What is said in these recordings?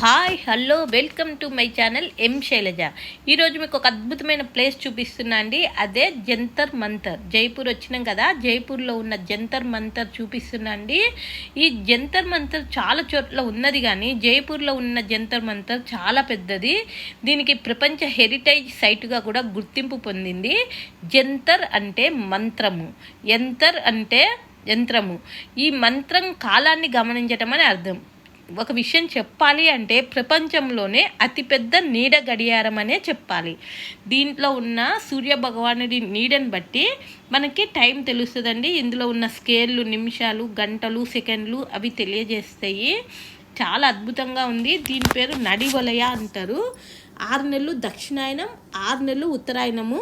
Hi hello welcome to my channel M Shailaja ఈరోజు మీకు ఒక అద్భుతమైన ప్లేస్ చూపిస్తున్నా అండి. అదే జంతర్ మంతర్. జైపూర్ వచ్చినాం కదా జైపూర్లో ఉన్న జంతర్ మంతర్ చూపిస్తున్నా అండి. ఈ జంతర్ మంతర్ చాలా చోట్ల ఉన్నది కానీ జైపూర్లో ఉన్న జంతర్ మంతర్ చాలా పెద్దది. దీనికి ప్రపంచ హెరిటేజ్ సైట్గా కూడా గుర్తింపు పొందింది. జంతర్ అంటే మంత్రము. యంతర్ అంటే యంత్రము. ఈ మంత్రం కాలాన్ని గమనించటం అని అర్థం. ఒక విషయం చెప్పాలి అంటే ప్రపంచంలోనే అతిపెద్ద నీడ గడియారం అనే చెప్పాలి. దీంట్లో ఉన్న సూర్య భగవానుడి నీడని బట్టి మనకి టైం తెలుస్తుందండి. ఇందులో ఉన్న స్కేళ్ళు నిమిషాలు గంటలు సెకండ్లు అవి తెలియజేస్తాయి. చాలా అద్భుతంగా ఉంది. దీని పేరు నడివలయ అంటారు. ఆరు నెలలు దక్షిణాయనం ఆరు నెలలు ఉత్తరాయణము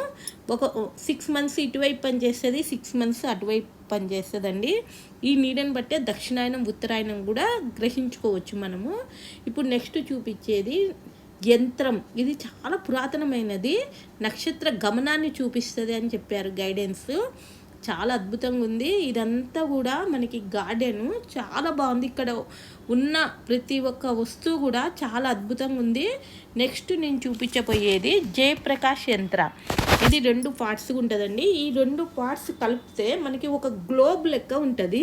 ఒక సిక్స్ మంత్స్ ఇటువైపు పనిచేస్తుంది సిక్స్ మంత్స్ అటువైపు పనిచేస్తుందండి. ఈ నీడని బట్టే దక్షిణాయనం ఉత్తరాయణం కూడా గ్రహించుకోవచ్చు మనము. ఇప్పుడు నెక్స్ట్ చూపించేది యంత్రం. ఇది చాలా పురాతనమైనది. నక్షత్ర గమనాన్ని చూపిస్తుంది అని చెప్పారు గైడెన్స్. చాలా అద్భుతంగా ఉంది. ఇదంతా కూడా మనకి గార్డెన్. చాలా బాగుంది. ఇక్కడ ఉన్న ప్రతి ఒక్క వస్తువు కూడా చాలా అద్భుతంగా ఉంది. నెక్స్ట్ నేను చూపించబోయేది జయప్రకాష్ యంత్ర. ఇది రెండు పార్ట్స్ ఉంటుందండి. ఈ రెండు పార్ట్స్ కలిపితే మనకి ఒక గ్లోబ్ లెక్క ఉంటుంది.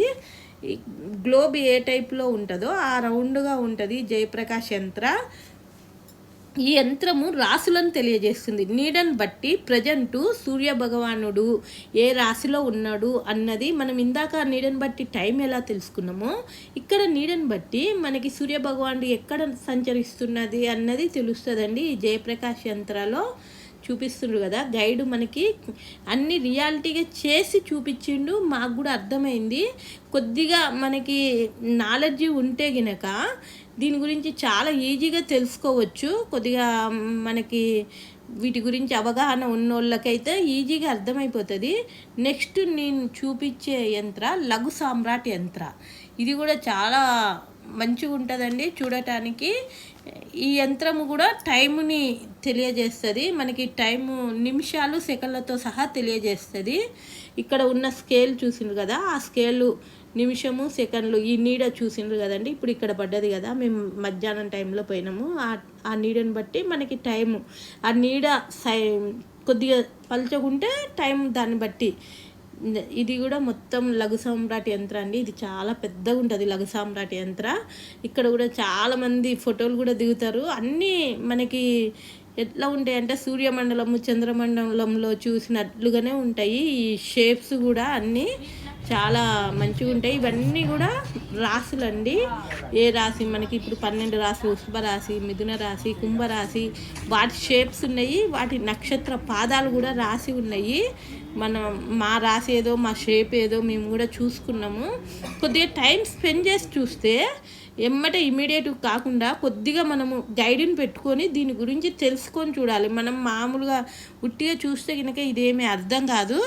గ్లోబ్ ఏ టైప్లో ఉంటుందో ఆ రౌండ్గా ఉంటుంది జయప్రకాష్ యంత్ర. ఈ యంత్రము రాశులను తెలియజేస్తుంది. నీడని బట్టి ప్రజెంటు సూర్య భగవానుడు ఏ రాశిలో ఉన్నాడు అన్నది మనం ఇందాక నీడని బట్టి టైం ఎలా తెలుసుకున్నామో ఇక్కడ నీడని బట్టి మనకి సూర్యభగవానుడు ఎక్కడ సంచరిస్తున్నది అన్నది తెలుస్తుందండి. ఈ జయప్రకాష్ యంత్రాలో చూపిస్తుండ్రు కదా గైడ్ మనకి అన్ని రియాలిటీగా చేసి చూపించిండు. మాకు కూడా అర్థమైంది. కొద్దిగా మనకి నాలెడ్జ్ ఉంటే గినక దీని గురించి చాలా ఈజీగా తెలుసుకోవచ్చు. కొద్దిగా మనకి వీటి గురించి అవగాహన ఉన్నోళ్ళకైతే ఈజీగా అర్థమైపోతుంది. నెక్స్ట్ నేను చూపించే యంత్ర లఘు సామ్రాట్ యంత్ర. ఇది కూడా చాలా మంచిగా ఉంటుందండి చూడటానికి. ఈ యంత్రము కూడా టైముని తెలియజేస్తుంది. మనకి టైము నిమిషాలు సెకండ్లతో సహా తెలియజేస్తుంది. ఇక్కడ ఉన్న స్కేల్ చూసిండ్రు కదా ఆ స్కేలు నిమిషము సెకండ్లు ఈ నీడ చూసిండ్రు కదండి. ఇప్పుడు ఇక్కడ పడ్డది కదా మేము మధ్యాహ్నం టైంలో పోయినాము. ఆ ఆ నీడని బట్టి మనకి టైము. ఆ నీడ సై కొద్దిగా పల్చకుంటే టైం దాన్ని బట్టి. ఇది కూడా మొత్తం లఘు సామ్రాట్ యంత్ర అండి. ఇది చాలా పెద్దగా ఉంటుంది లఘు సామ్రాట్ యంత్ర. ఇక్కడ కూడా చాలామంది ఫోటోలు కూడా దిగుతారు. అన్నీ మనకి ఎట్లా ఉంటాయి అంటే సూర్యమండలము చంద్రమండలంలో చూసినట్లుగానే ఉంటాయి. ఈ షేప్స్ కూడా అన్నీ చాలా మంచిగా ఉంటాయి. ఇవన్నీ కూడా రాసులండి. ఏ రాశి? మనకి ఇప్పుడు పన్నెండు రాశులు వృషభ రాశి మిథున రాశి కుంభరాశి వాటి షేప్స్ ఉన్నాయి. వాటి నక్షత్ర పాదాలు కూడా రాసి ఉన్నాయి. మనం మా రాశి ఏదో మా షేప్ ఏదో మేము కూడా చూసుకున్నాము. కొద్దిగా టైం స్పెండ్ చేసి చూస్తే ఎమ్మట ఇమీడియట్ కాకుండా కొద్దిగా మనము గైడ్ని పెట్టుకొని దీని గురించి తెలుసుకొని చూడాలి. మనం మామూలుగా ఉట్టిగా చూస్తే కనుక ఇదేమీ అర్థం కాదు.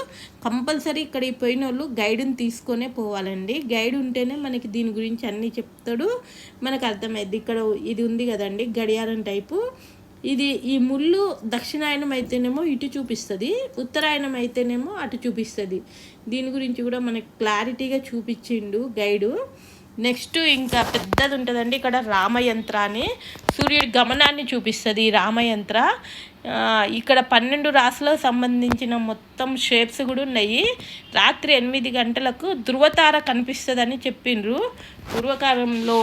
కంపల్సరీ ఇక్కడ పోయిన వాళ్ళు గైడ్ని తీసుకొనే పోవాలండి. గైడ్ ఉంటేనే మనకి దీని గురించి అన్నీ చెప్తాడు. మనకు అర్థమైద్ది. ఇక్కడ ఇది ఉంది కదండి గడియారం టైపు. ఇది ఈ ముళ్ళు దక్షిణాయనం అయితేనేమో ఇటు చూపిస్తుంది ఉత్తరాయణం అయితేనేమో అటు చూపిస్తుంది. దీని గురించి కూడా మనకి క్లారిటీగా చూపించిండు గైడు నెక్స్ట్ ఇంకా పెద్దది ఉంటుందండి ఇక్కడ రామయంత్ర అని. సూర్యుడి గమనాన్ని చూపిస్తుంది ఈ రామయంత్ర. ఇక్కడ పన్నెండు రాసులకు సంబంధించిన మొత్తం షేప్స్ కూడా ఉన్నాయి. రాత్రి ఎనిమిది గంటలకు ధృవతార కనిపిస్తుందని చెప్పిండ్రు. పూర్వకాలంలో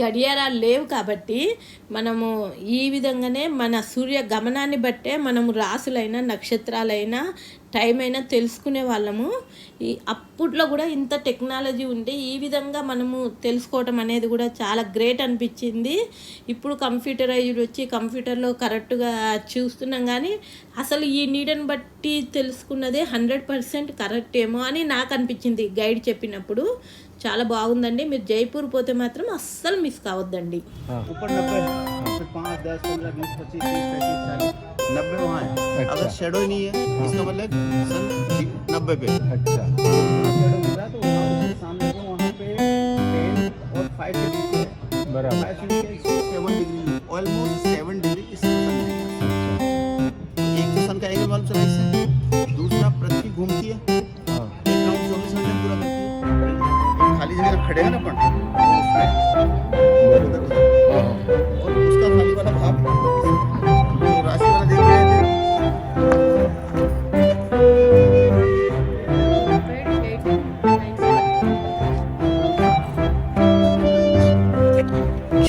గడియారాలు లేవు కాబట్టి మనము ఈ విధంగానే మన సూర్య గమనాన్ని బట్టే మనము రాసులైన నక్షత్రాలైనా టైం అయినా తెలుసుకునే వాళ్ళము. ఈ అప్పట్లో కూడా ఇంత టెక్నాలజీ ఉంటే ఈ విధంగా మనము తెలుసుకోవటం అనేది కూడా చాలా గ్రేట్ అనిపించింది. ఇప్పుడు కంప్యూటరైజ్డ్ వచ్చి కంప్యూటర్లో కరెక్ట్గా చూస్తున్నాం కానీ అసలు ఈ నీడని బట్టి తెలుసుకున్నదే హండ్రెడ్ పర్సెంట్ కరెక్ట్ ఏమో అని నాకు అనిపించింది గైడ్ చెప్పినప్పుడు. చాలా బాగుందండి. మీరు జైపూర్ పోతే మాత్రం అస్సలు మిస్ కావద్దండి. फिर पाँच दस पंद्रह बीस पच्चीस तीस पैंतीस चालीस नब्बे वहाँ है। अच्छा। अगर शेडो ही नहीं है इसका मतलब सन नब्बे पे। अच्छा। शेडो मिल तो वहाँ उसके सामने को वहाँ पे टेन और फाइव के बराबर। फाइव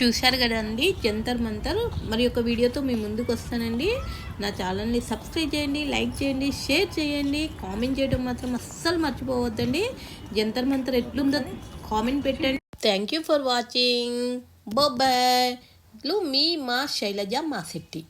చూశారు కదండి. జంతర్ మంతర్. మరి ఒక వీడియోతో మీ ముందుకు వస్తానండి. నా ఛానల్ని సబ్స్క్రైబ్ చేయండి లైక్ చేయండి షేర్ చేయండి. కామెంట్ చేయడం మాత్రం అస్సలు మర్చిపోవద్దండి. జంతర్ మంతర్ ఎట్లుందో కామెంట్ పెట్టండి. Thank you for watching. Bye మీ మా శైలజ మా శెట్టి.